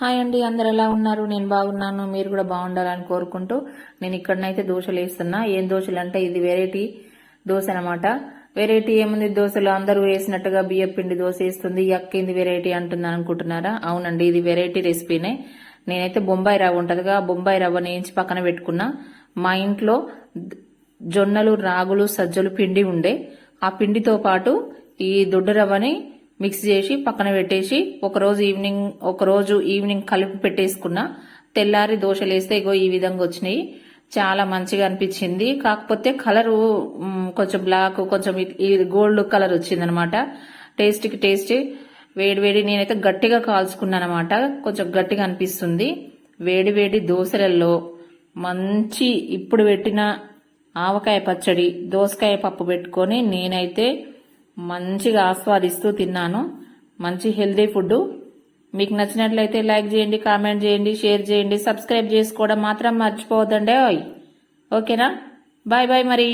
Hi అండి అందరు ఎలా ఉన్నారు? నేను బాగున్నాను మీరు కూడా బాగుండాలని కోరుకుంటూ నేను ఇక్కడనైతే దోశలు వేస్తున్నా. ఏం దోశలు అంటే ఇది వెరైటీ దోశ అనమాట వెరైటీ ఏముంది? దోశలు అందరూ వేసినట్టుగా బియ్యం పిండి దోశ వేస్తుంది. ఎక్కింది వెరైటీ అంటుంది అనుకుంటున్నారా? అవునండి ఇది వెరైటీ రెసిపీనే. నేనైతే బొంబాయి రవ్వ ఉంటుందిగా ఆ బొంబాయి రవ్వని నేయించి పక్కన పెట్టుకున్నా. మా ఇంట్లో జొన్నలు రాగులు సజ్జలు పిండి ఉండే. ఆ పిండితో పాటు ఈ దొడ్డు రవ్వని మిక్స్ చేసి పక్కన పెట్టేసి ఒకరోజు ఈవినింగ్ ఒకరోజు ఈవినింగ్ కలిపి పెట్టేసుకున్నా తెల్లారి దోశలు వేస్తే ఇగో ఈ విధంగా వచ్చినాయి. చాలా మంచిగా అనిపించింది. కాకపోతే కలరు కొంచెం బ్లాక్ కొంచెం ఇది గోల్డ్ కలర్ వచ్చింది అనమాట టేస్ట్ వేడివేడి టేస్ట్ వేడి వేడి నేనైతే గట్టిగా కాల్చుకున్నాను అనమాట కొంచెం గట్టిగా అనిపిస్తుంది. వేడి వేడి దోశలలో మంచి ఇప్పుడు పెట్టిన ఆవకాయ పచ్చడి దోసకాయ పప్పు పెట్టుకొని నేనైతే మంచిగా ఆస్వాదిస్తూ తిన్నాను. మంచి హెల్దీ ఫుడ్ మీకు నచ్చినట్లయితే లైక్ చేయండి కామెంట్ చేయండి షేర్ చేయండి సబ్స్క్రైబ్ చేసుకోవడం మాత్రం మర్చిపోవద్దండి. ఓయ్. ఓకేనా? బాయ్ బాయ్ మరి.